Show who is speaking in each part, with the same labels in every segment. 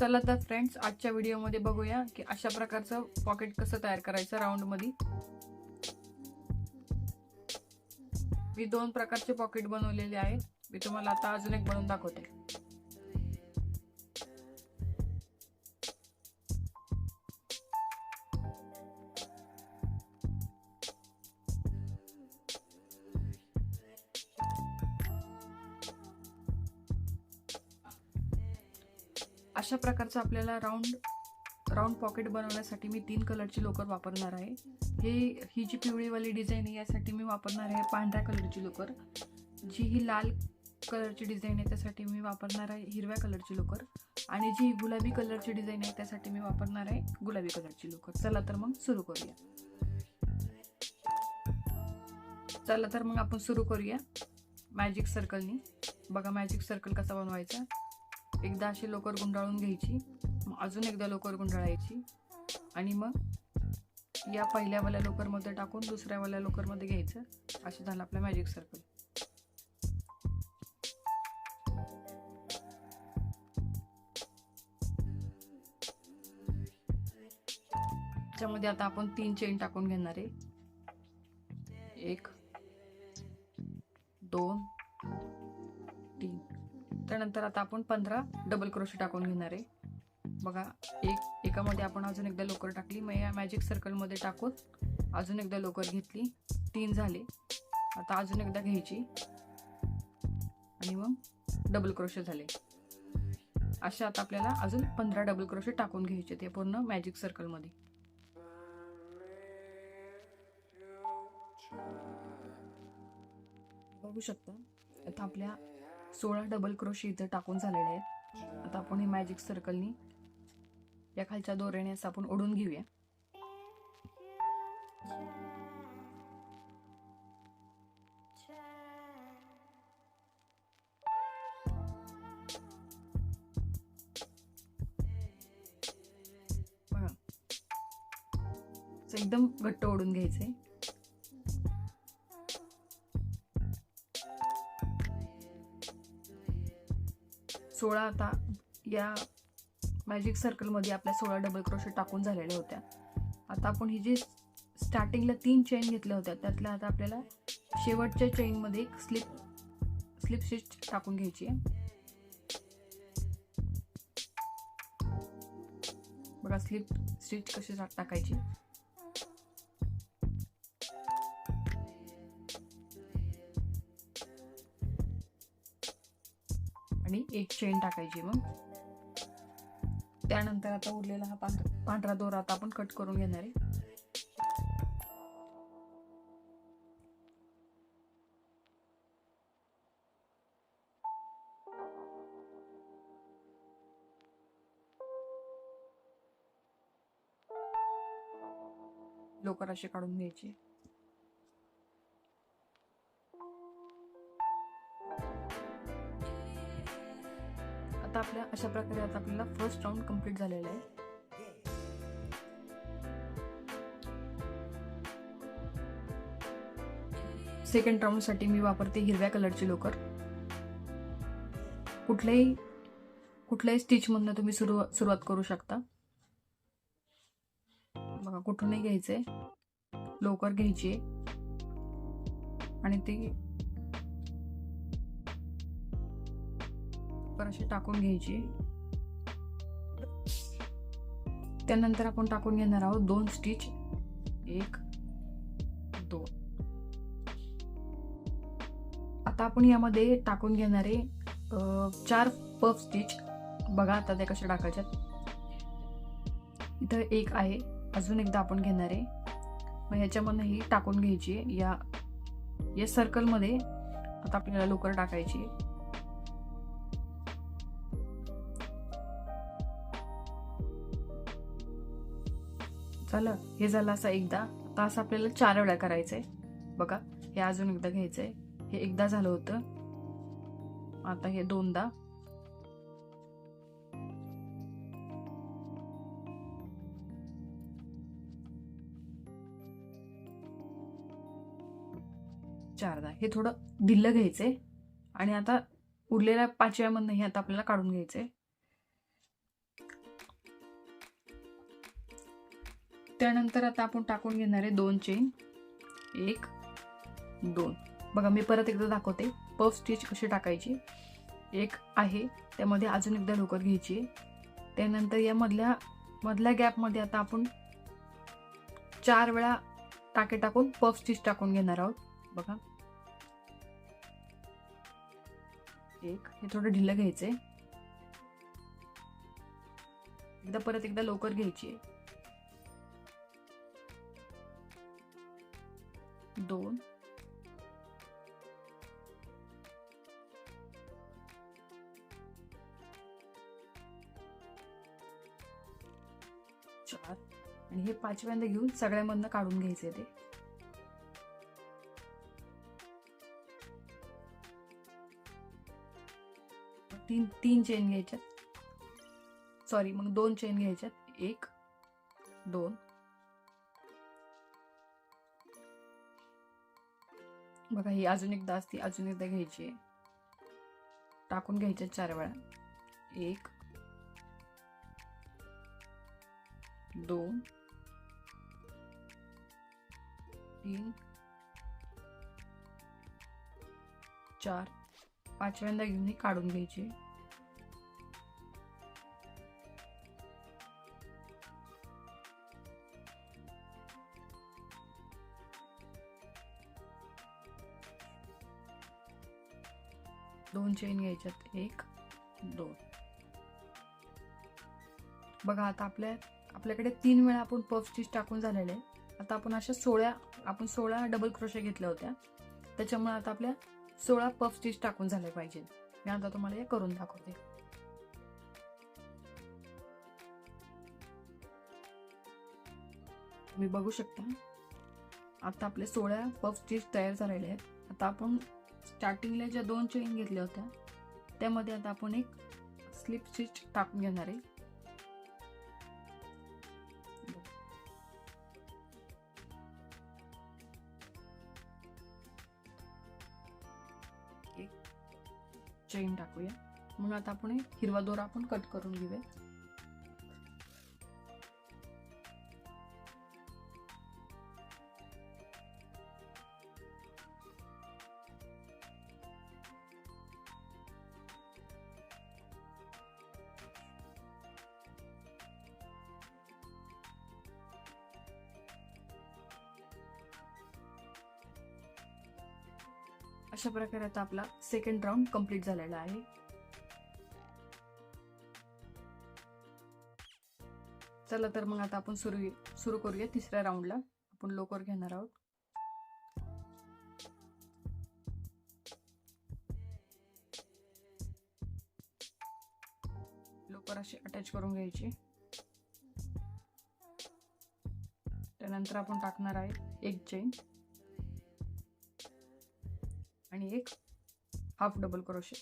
Speaker 1: चला तर फ्रेंड्स आजच्या व्हिडिओमध्ये बघूया की अशा प्रकारचं पॉकेट कसं तयार करायचं राऊंडमध्ये मी दोन प्रकारचे पॉकेट बनवलेले आहेत. मी तुम्हाला आता अजून एक बनवून दाखवते. प्रकारचं आपल्याला राऊंड राऊंड पॉकेट बनवण्यासाठी मी तीन कलरची लोकर वापरणार आहे. हे ही जी पिवळीवाली डिझाईन आहे यासाठी मी वापरणार आहे पांढऱ्या कलरची लोकर. जी ही लाल कलरची डिझाईन आहे त्यासाठी मी वापरणार आहे हिरव्या कलरची लोकर. आणि जी गुलाबी कलरची डिझाईन आहे त्यासाठी मी वापरणार आहे गुलाबी कलरची लोकर. चला तर मग सुरू करूया. चला तर मग आपण सुरू करूया. मॅजिक सर्कलनी बघा मॅजिक सर्कल कसा बनवायचा. एकदा अशी लोकर गुंडाळून घ्यायची मग अजून एकदा लोकर गुंडाळायची. आणि मग या पहिल्यावाल्या लोकरमध्ये टाकून दुसऱ्यावाल्या लोकरमध्ये घ्यायचं. असं झालं आपलं मॅजिक सर्कल त्याच्यामध्ये आता आपण तीन चेन टाकून घेणार आहे. एक दोन तीन. त्यानंतर आता आपण पंधरा डबल क्रोशे टाकून घेणार आहे. बघा एक एकामध्ये आपण अजून एकदा लोकर टाकली. मग या मॅजिक सर्कलमध्ये टाकून अजून एकदा लोकर घेतली. तीन झाले. आता अजून एकदा घ्यायची. आणि मग डबल क्रोशे झाले. असे आता आपल्याला अजून पंधरा डबल क्रोशे टाकून घ्यायचे ते पूर्ण मॅजिक सर्कलमध्ये बघू शकता आता आपल्या सोळा डबल क्रोशी इथं टाकून झालेले आहेत. आता आपण हे मॅजिक सर्कलनी या खालच्या दोऱ्याने असं आपण ओढून घेऊया. एकदम घट्ट ओढून घ्यायचंय. सोळा आता या मॅजिक सर्कलमध्ये आपल्या सोळा डबल क्रोशे टाकून झालेल्या होत्या. आता आपण ही जी स्टार्टिंगला तीन चेन घेतल्या होत्या त्यातल्या आता आपल्याला शेवटच्या चेनमध्ये एक स्लिप स्लिप स्टिच टाकून घ्यायची आहे. बघा स्लिप स्टिच कशी टाकायची. एक चेन टाकायची मग. त्यानंतर आता उरलेला हा पांढरा पांढरा दोरा आता आपण कट करून घेणार आहे. लोकर असे काढून घ्यायची. आता आपल्या अशा प्रकारे आता आपल्याला फर्स्ट राऊंड कंप्लीट झालेला आहे. सेकंड राऊंडसाठी मी वापरते हिरव्या कलरची लोकर कुठल्याही कुठल्याही स्टिचमधनं तुम्ही सुरुवा सुरुवात करू शकता. बघा कुठूनही आहे लोकर घ्यायची आहे. आणि ती पर अशी टाकून घ्यायची. त्यानंतर आपण टाकून घेणार आहोत दोन स्टिच. एक दोन. आता आपण यामध्ये टाकून घेणारे चार पफ स्टिच. बघा आता ते कशा टाकायच्यात इथं एक आहे. अजून एकदा आपण घेणार. आहे मग ह्याच्यामधनं ही टाकून घ्यायची. आहे. या या सर्कलमध्ये आता आपल्याला लोकर टाकायची. झालं हे झालं असं एकदा आता असं आपल्याला चार वेळा करायचंय. बघा हे अजून एकदा घ्यायचंय. हे एकदा झालं होतं. आता हे दोनदा. चारदा. हे थोडं ढिल्लं घ्यायचंय. आणि आता उरलेल्या पाचव्यामधनं हे आता आपल्याला काढून घ्यायचंय. त्यानंतर आता आपण टाकून घेणार आहे दोन चेन एक दोन. बघा मी परत एकदा दाखवते. पफ स्टिच कशी टाकायची? एक आहे त्यामध्ये अजून एकदा लोकर घ्यायची त्यानंतर या मधल्या मधल्या गॅपमध्ये आता आपण चार वेळा टाके टाकून पफ स्टिच टाकून घेणार आहोत. बघा. एक हे थोडं ढिलं घ्यायचंय. एकदा परत एकदा लवकर घ्यायची आहे. दोन. चार. आणि हे पाचव्यांदा घेऊन सगळ्यामधनं काढून घ्यायचे ते. तीन तीन चेन घ्यायच्यात. सॉरी मग दोन चेन घ्यायच्यात. एक दोन. बघा ही अजून एकदा असती अजून एकदा घ्यायची आहे. टाकून घ्यायच्या चार वेळा. एक दोन तीन चार. पाचव्यांदा घेऊन ही काढून घ्यायची. चेन घ्यायच्यात एक दोन. बघा आता आपल्या आपल्याकडे तीन वेळा आपण पफ स्टिच टाकून झालेले आहे आता आपण अशा सोळा आपण सोळा डबल क्रोशे घेतल्या होत्या. त्याच्यामुळे आता आपल्या सोळा पफ स्टिच टाकून झाले पाहिजे मी आता तुम्हाला हे करून दाखवते. तुम्ही बघू शकता. आता आपले सोळा पफ स्टिच तयार झालेले आहेत. आता आपण स्टार्टिंगला ज्या दोन चेन घेतल्या होत्या त्यामध्ये आता आपण एक स्लिप स्टिच टाकून घेणार आहे. एक चेन टाकूया. म्हणून आता आपण एक हिरवा दोरा आपण कट करून घेऊया. प्रकारे आता आपला सेकंड राऊंड कंप्लीट झालेला आहे. चला तर मग आता आपण सुरू सुरू करूया तिसऱ्या राऊंडला आपण लोकर घेणार आहोत. लोकर अशी अटॅच करून घ्यायची. त्यानंतर आपण टाकणार आहे एक चेन आणि एक हाफ डबल क्रोशे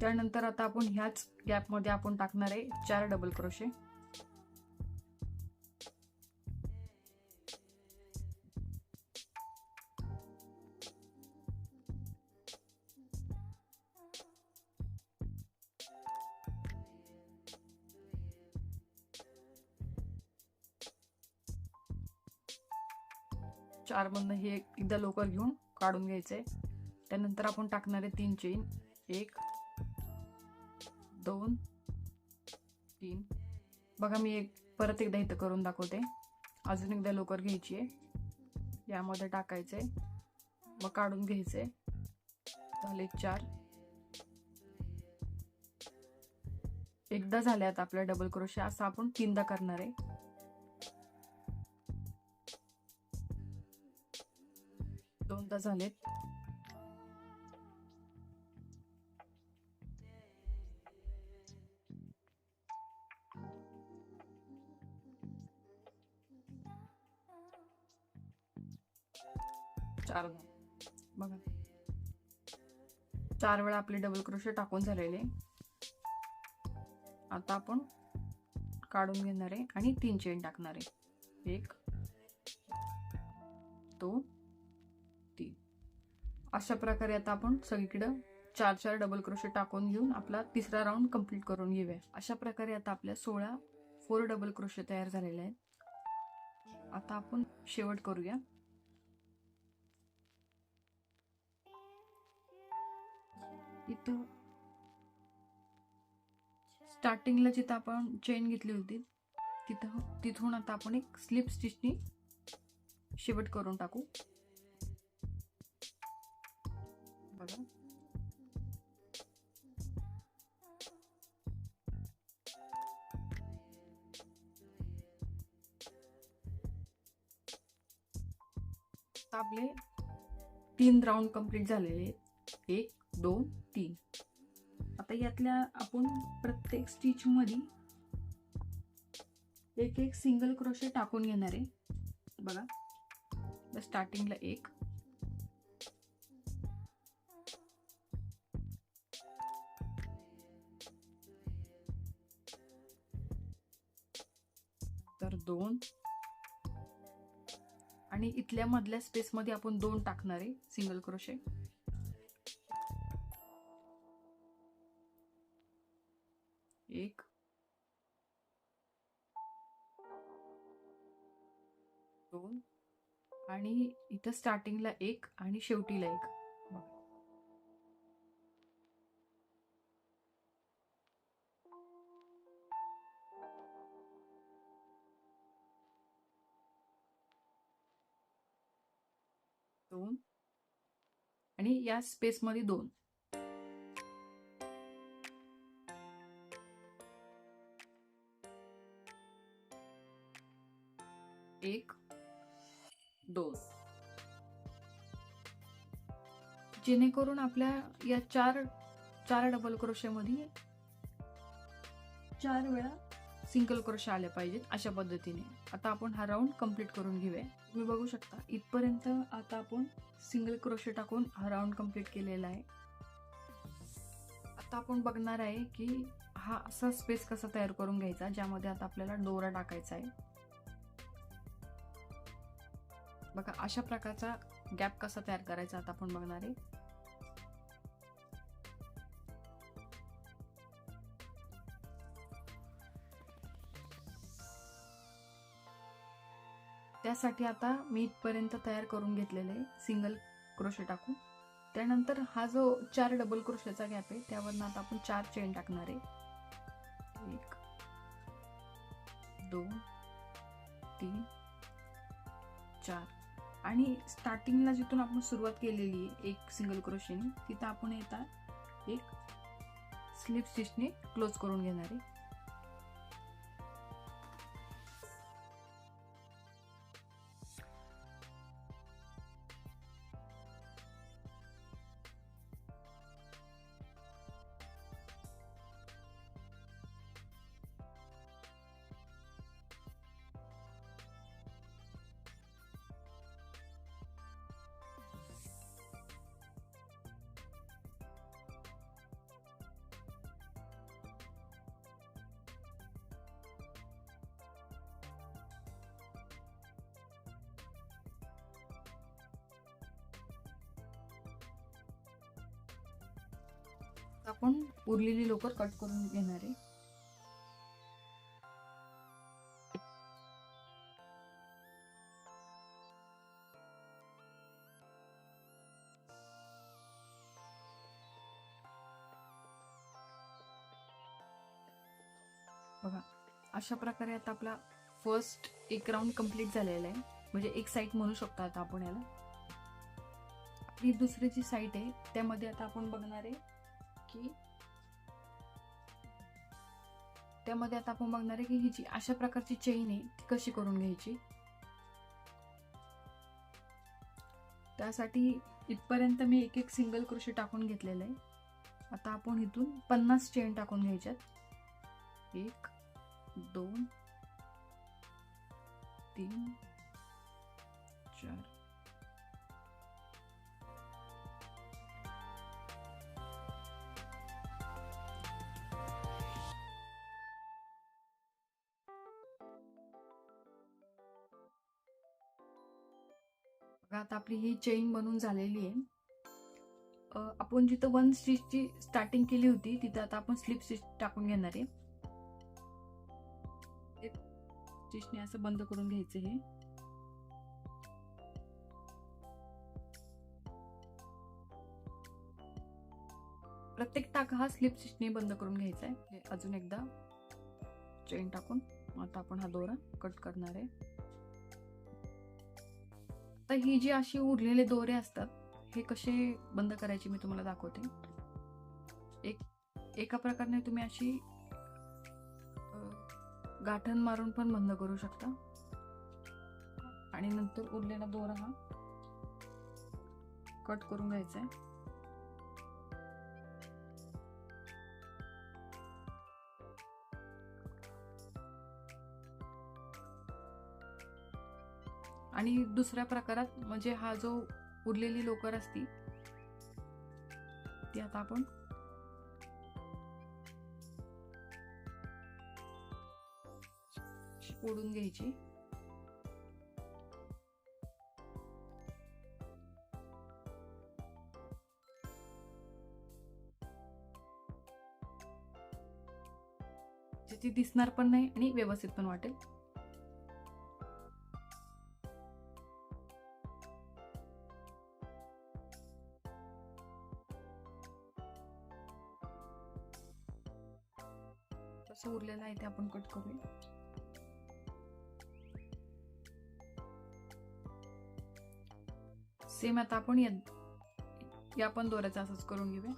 Speaker 1: त्यानंतर आता आपण ह्याच गॅपमध्ये आपण टाकणार आहे चार डबल क्रोशे चार मधनं हे एकदा लोकर घेऊन काढून घ्यायचे. त्यानंतर आपण टाकणार आहे तीन चेन एक दोन तीन. बघा मी एक परत एकदा इथं करून दाखवते. अजून एकदा लोकर घ्यायची आहे. यामध्ये टाकायचंय मग काढून घ्यायचंय झाले चार. एकदा झाल्यात आपल्या डबल क्रोशे असं आपण तीनदा करणार आहे. दोनदा झालेत. चार बघा. चार वेळा आपले डबल क्रोशे टाकून झालेले. आता आपण काढून घेणार आहे आणि तीन चेन टाकणार. आहे एक दोन अशा प्रकारे आता आपण सगळीकडं चार चार डबल क्रोशे टाकून घेऊन आपला तिसरा राऊंड कंप्लीट करून घेऊया. अशा प्रकारे आता आपल्या सोळा फोर डबल क्रोशे तयार झालेले आहेत. आता आपण शेवट करूया. इथं स्टार्टिंगला जिथं आपण चेन घेतली होती तिथं तिथून आता आपण एक स्लिप स्टिचनी शेवट करून टाकू. बघा. आपले तीन राऊंड कंप्लीट झालेले. एक दोन तीन. आता यातल्या आपण प्रत्येक स्टिच मध्ये एक एक सिंगल क्रोशे टाकून घेणार. आहे बघा स्टार्टिंगला एक दोन. आणि इथल्या मधल्या स्पेस मध्ये आपण दोन टाकणार आहे सिंगल क्रोशे एक. दोन. आणि इथं स्टार्टिंगला एक आणि शेवटीला एक. दोन. आणि या स्पेस मध्ये दोन. एक दोन. जेणेकरून आपल्या या चार चार डबल क्रोशेमध्ये चार वेळा सिंगल क्रोशे आले पाहिजेत अशा पद्धतीने. आता आपण हा राऊंड कंप्लीट करून घेऊया. तुम्ही बघू शकता. इथपर्यंत आता आपण सिंगल क्रोशे टाकून हा राऊंड कंप्लीट केलेला आहे. आता आपण बघणार आहे की हा असा स्पेस कसा तयार करून घ्यायचा ज्यामध्ये आता आपल्याला दोरा टाकायचा आहे. बघा अशा प्रकारचा गॅप कसा तयार करायचा आता आपण बघणार आहे. त्यासाठी आता मी इथपर्यंत तयार करून घेतलेले आहे. सिंगल क्रोशे टाकून त्यानंतर हा जो चार डबल क्रोशेचा गॅप आहे त्यावरनं आता आपण चार चेन टाकणार आहे. एक दोन तीन चार. आणि स्टार्टिंगला जिथून आपण सुरुवात केलेली आहे एक सिंगल क्रोशेने तिथं आपण येतात एक स्लिप स्टिचने क्लोज करून घेणार आहे. आपण उरलेली लोकर कट करून घेणार आहे. बघा अशा प्रकारे आता आपला फर्स्ट एक राऊंड कंप्लीट झालेला आहे. म्हणजे एक साईड म्हणू शकतो आता आपण याला. आपली दुसरी जी साईट आहे त्यामध्ये आता आपण बघणार आहे की त्यामध्ये आता आपण बघणार आहे की ही जी अशा प्रकारची चेन आहे ती कशी करून घ्यायची? त्यासाठी इथपर्यंत मी एक एक सिंगल क्रोशी टाकून घेतलेलं आहे. आता आपण इथून पन्नास चेन टाकून घ्यायच्यात. एक दोन तीन चार आता आपली ही चेन बनून झालेली आहे. आपण जिथं वन स्टिचची स्टार्टिंग केली होती तिथं आता आपण स्लिप स्टिच टाकून घेणार आहे. स्टिचने असं बंद करून घ्यायचं हे. प्रत्येक टाका हा स्लिप स्टिचने बंद करून घ्यायचा आहे. हे अजून एकदा चेन टाकून. आता आपण हा दोरा कट करणार आहे. तर ही जी अशी उरलेले दोरे असतात हे कसे बंद करायचे मी तुम्हाला दाखवते. एक एका प्रकारे तुम्ही अशी गाठण मारून पण बंद करू शकता. आणि नंतर उरलेला दोरा हा कट करून घ्यायचा आहे. आणि दुसऱ्या प्रकारात म्हणजे हा जो उरलेली लोकर असती ती आता आपण ओढून घ्यायची. ती दिसणार पण नाही आणि व्यवस्थित पण वाटेल. कसं उरलेलं आहे ते आपण कट करूया. सेम आता आपण या पण दोऱ्याचं असंच करून घेऊया.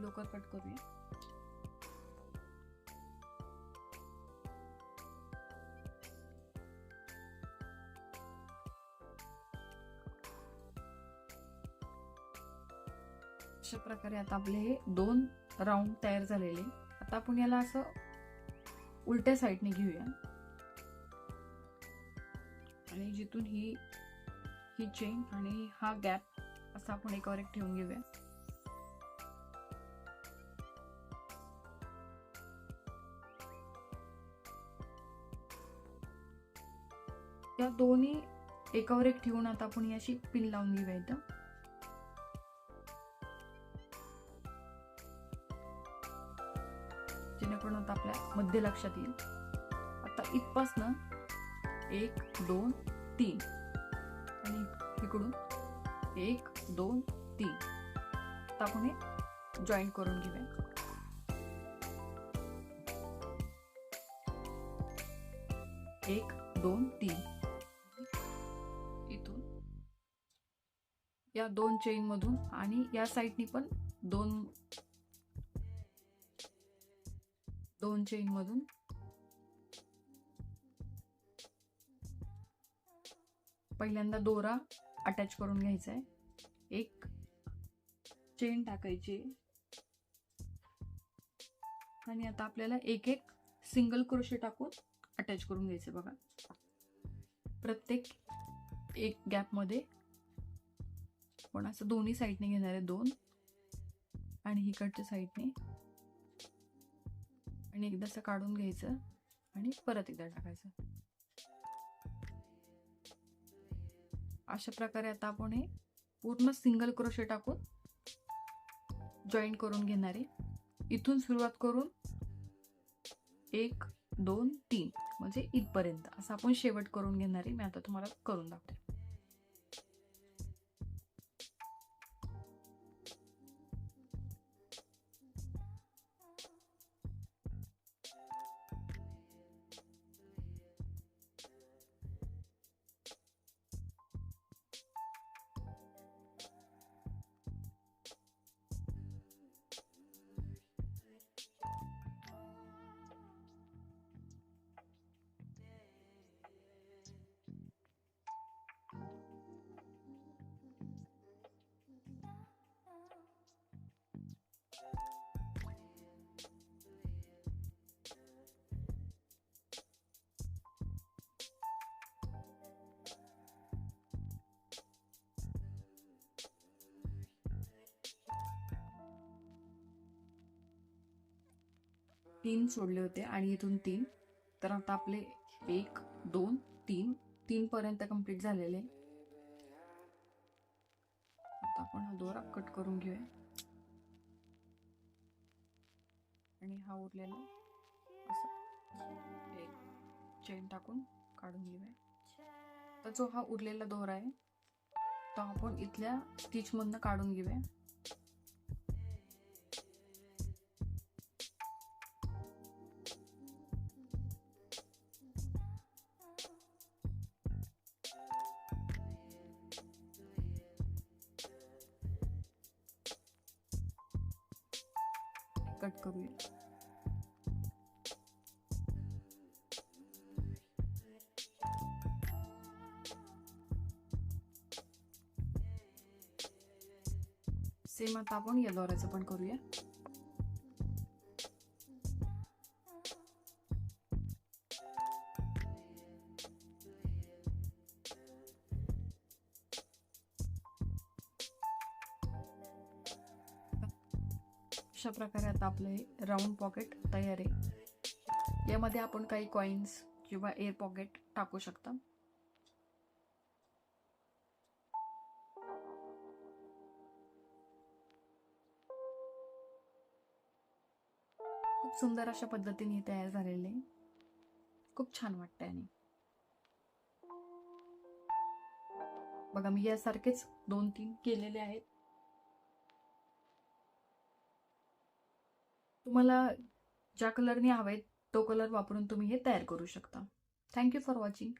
Speaker 1: लोकर कट करूया. अशा प्रकारे आता आपले हे दोन राऊंड तयार झालेले. आता आपण याला असं उलट्या साईडने घेऊया. आणि जिथून ही ही चेन आणि हा गॅप असा आपण एकावर एक ठेवून घेऊया. या दोन्ही एकावर एक ठेवून आता आपण ही अशी पिन लावून घेऊया इथं. जेणेकरून आता आपल्या मध्य लक्षात येईल. आता इथपासनं एक दोन तीन. आणि इकडून एक दोन तीन. आता आपण हे जॉईन करून घेऊया. एक दोन तीन. इथून. या दोन चेन मधून आणि या साईडनी पण दोन दोन चेन मधून? पहिल्यांदा दोरा अटॅच करून घ्यायचा आहे एक चेन टाकायची. आणि आता आपल्याला एक एक सिंगल क्रोशे टाकून अटॅच करून घ्यायचं बघा. प्रत्येक एक गॅपमध्ये पण असं दोन्ही साईडने घेणार आहे दोन. आणि इकडच्या साईडने आणि एकदा असं काढून घ्यायचं आणि परत एकदा टाकायचं. अशा प्रकारे आता आपण हे पूर्ण सिंगल क्रोशे टाकून जॉईन करून घेणार आहे. इथून सुरुवात करून एक दोन तीन म्हणजे इथपर्यंत. असं आपण शेवट करून घेणार आहे. मी आता तुम्हाला करून दाखवते. तीन सोडले होते आणि इथून तीन. तर आता आपले एक दोन तीन. तीन पर्यंत कंप्लीट झालेले. आता आपण हा दोरा कट करून घेऊया. आणि हा उरलेला असं एक चेन टाकून काढून घेऊया. तर जो हा उरलेला दोरा आहे तो आपण इथल्या स्टिचमधनं काढून घेऊया. कट करूया सेम आता आपण या दोऱ्याचं पण करूया अशा प्रकारे आता आपलं हे राऊंड पॉकेट तयार आहे. यामध्ये आपण काही कॉइन्स किंवा एअर पॉकेट टाकू शकता. खूप सुंदर अशा पद्धतीने हे तयार झालेले आहे. खूप छान वाटतंय आणि. बघा मी यासारखेच दोन तीन केलेले आहेत. तुम्हाला ज्या कलरने हवेत तो कलर वापरून तुम्ही हे तयार करू शकता. Thank you for watching